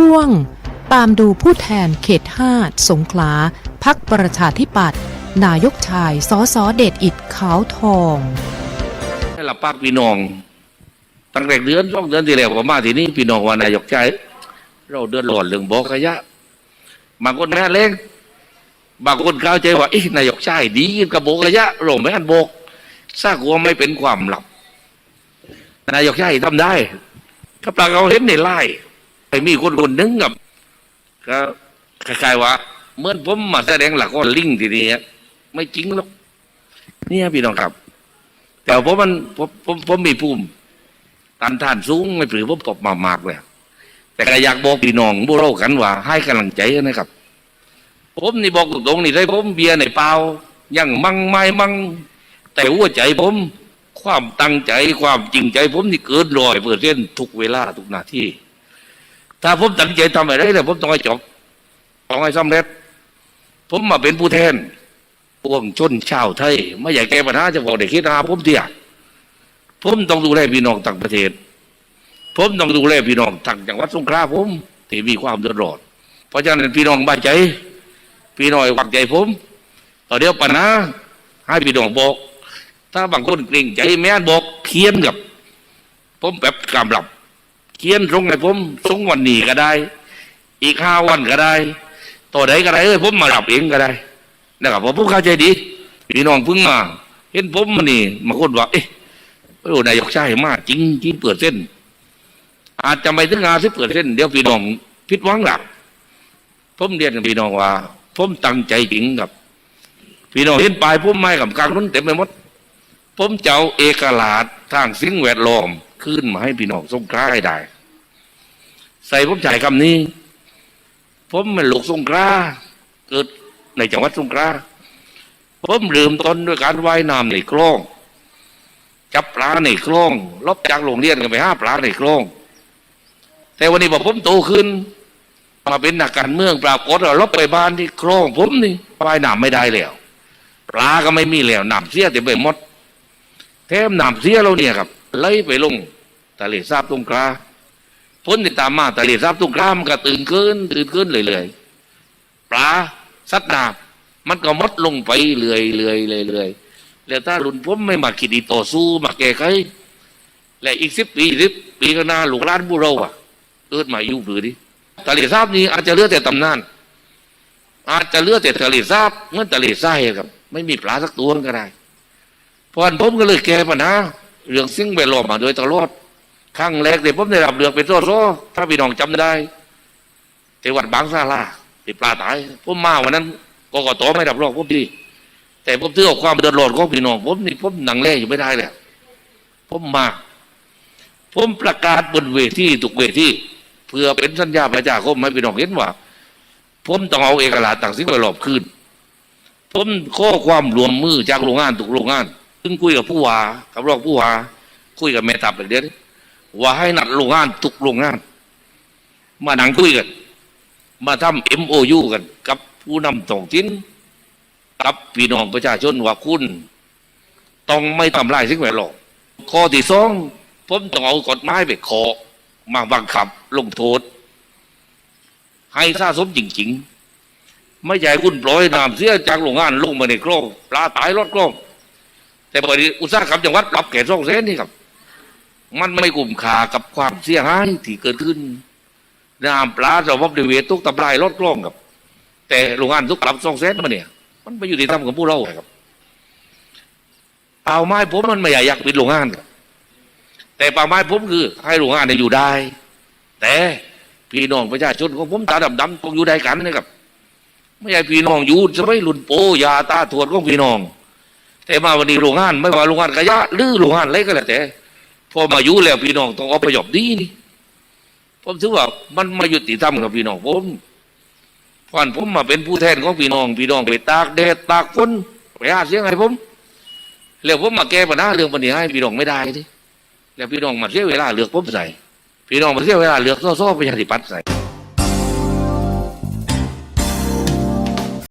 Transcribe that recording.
ช่วง ตามดูผู้แทนเขต5สงขลาพักประชาธิปัตย์นายกชายสอสอเดชอิดขาวทองให้รับปากพี่น้อง ตั้งแต่เดือนสองเดือนที่แล้วผมมาที่นี่พี่น้องว่านายกใจเราเดือดร้อนเรื่องบอกขยะบางคนแม่เล้งบางคนเข้าใจว่าอ๊ะนายกชายดีกับโบกขยะเราไม่อันโบกซากวัวไม่เป็นความลับนายกชายทำได้ถ้าปลาเราเห็นในไล่ ไปมีคนคนหนึงกับก็คล้ายๆว่าเหมื่อนผมมาแสดงหลักก็ลิงทีนี้ไม่จริงหรอกเนี่ยพี่น้องครับ แต่ผมมันผมผมผมมีภูมิตันทานสูงไม่ผือผมตบมามากเลยแต่ก็อยากบอกพี่น้องบุเรากันว่า ให้กำลังใจนะครับ ผมนี่บอกตรงๆนี่ได้ผมเบียร์ในเปล่ายังมั่งไม่มั่งแต่หัวใจผม ความตั้งใจความจริงใจผมนี่เกินร้อยเปอร์เซ็นทุกเวลาทุกนาที ถ้าผมตั้งใจทำอะไรแล้วผมต้องให้จบต้องให้สำเร็จ ผมมาเป็นผู้แทนพวงชนชาวไทย ไม่อยากแก้ปัญหาจะบอกเด็กคิดนาผมเดียผมต้องดูแลพี่น้องต่างประเทศ ผมต้องดูแลพี่น้องต่างจังหวัดสงขลาผมที่มีความเดือดร้อนเพราะฉะนั้นพี่น้องบ้าใจ พี่น้องหวังใจผมต่อเดียวปัญหาให้พี่น้องบอก ถ้าบางคนเกรงใจแม่บอกเขียนกับ ผมแบบกำลับ เขียนตรงไหนผมตรงวันนี้ก็ได้ อีกห้าวันก็ได้ต่อใดก็ได้เอ้ยผมมารับเองก็ได้นะครับผมผมเข้าใจดีพี่น้องพิ่งมา เห็นผมมันนี่มาคนว่าเอ๊ะโอ้นายกใช่มากจริงจริงเปิดเส้น อาจจะไม่ถึงงานที่เปิดเส้น เดี๋ยวพี่น้องผิดหวังหลักผมเรียนกับพี่น้องว่า ผมตั้งใจจริงกับ พี่น้องเห็นปลายผมไม้กับกลางนู้นเต็มไปหมดผมเจะเอาเอกลาดทางสิ่งแวดล้อม ขึ้นมาให้พี่น้องสงกราให้ได้ ใส่ผมจ่ายคำนี้ ผมเป็นลูกสงกราเกิดในจังหวัดสงขลาผมเริ่มต้นด้วยการว่ายน้ำในคลองจับปลาในคลองลบจากโรงเรียนกันไปห้าปลาในคลองแต่วันนี้บอกผมโตขึ้นมาเป็นนักการเมืองปรากฏว่าลบไปบ้านที่คลองผมนี่ว่ายน้ำไม่ได้แล้วปลาก็ไม่มีแล้วน้ำเสียเต็มไปหมดแถมน้ำเสียเราเนี่ยครับไหลไปลง ทะเลสาบตรงกลาพ้นติดตามมาทะเลสาบตรงกลามันก็ตื่นขึ้นตื่นขึ้นเรื่อยๆปลาสัตว์น้ำมันก็มดลงไปเรื่อยเรื่อยเรื่อยเรื่อยแล้วถ้ารุ่นผมไม่มาคิดอีต่อสู้มาแก้ไขและอีกสิบปีสิบปีข้างหน้าลูกหล้านบุเราอะเกิดมาอยู่หรือดิทะเลสาบนี้อาจจะเลือดแต่ตำนาน อาจจะเลือดแต่ทะเลสาบเหมื่อนทะเลทรายอะครับ ไม่มีปลาสักตัวก็ได้เพราะฉะนั้นผมก็เลยแก้ปัญหาเรื่องสิ่งแวดล้อมมาโดยตลอด ครั้งแรกเดี๋ยผมได้รับเลือกเป็นโซ่ๆถ้าพี่น้องจำได้ที่วัดบางสาลาที่ปลาตายผมมาวันนั้นกกตไม่รับรองผมดี แต่ผมถือเอความเดือดร้อนของพี่น้องผมนี่ผมหนังแร่อยู่ไม่ได้เลยผมมาผมประกาศบนเวทีทุกเวทีเพื่อเป็นสัญญาประชาคมให้พี่น้องเห็นว่า ผมต้องเอาเอกราต่างสิ่งแวดล้อมคืนผมข้อความรวมมือจากโรงงานทุกโรงงานซึ่งคุยกับผู้ว่ากับรองผู้ว่าคุยกับแม่ทัพเดี๋ยวนี้ ว่าให้นัดโรงงานทุกโรงงาน มานั่งคุยกัน มาทำ MOU กัน กับผู้นำท้องถิ่นกับพี่น้องประชาชนว่าคุณ ต้องไม่ทำลายสิ่งแวดล้อมข้อที่สองผมต้องเอากฎหมายไปขอมาบังคับลงโทษ ให้สะสมจริง ๆ ไม่ใช่คุณปล่อยน้ำเสียจากโรงงานลงมาในคลองปลาตายรอดคลองแต่บริอุตสาหกรรมจังหวัดปรับแก่สองเส้นนี่ครับ มันไม่กลุ่มขากับความเสียหายที่เกิดขึ้นน้ำปลาสำหรับเดเวททุกตำรายรถกล้องครับ แต่โรงงานทุกปรับสองเซนมาเนี่ย มันไปอยู่ที่ทำของพวกเราครับเป่าไม้ผมมันไม่อยากอยากปิดโรงงานครับแต่ป่าไม้ผมคือ ให้โรงงานเนี่ยอยู่ได้ แต่พี่น้องประชาชนของผมตาดำๆต้องอยู่ได้กันนะครับไม่ใช่พี่น้องอยู่จะไม่หลุนโปยาตาถวดของพี่น้อง แต่มาวันนี้โรงงาน ไม่ว่าโรงงานขยะหรือโรงงานอะไรก็แล้วแต่ พอมาอยู่แล้วพี่น้องต้องเอาประโยชน์ดีนี่ผมถือว่ามันไมายุติธรรมกับพี่น้องผมพันผมมาเป็นผู้แทนของพี่น้องพี่น้องไปตากแดดตากฝนไปหาเสียงให้ผมแล้วผมมาแก้ปัญหาเรื่องปัญหาให้พี่น้องไม่ได้ที่แล้วพี่น้องมาเสียเวลาเลือกผมใส่พี่น้องมาเสียเวลาเลือกซ้อๆประชาธิปัตย์ใส่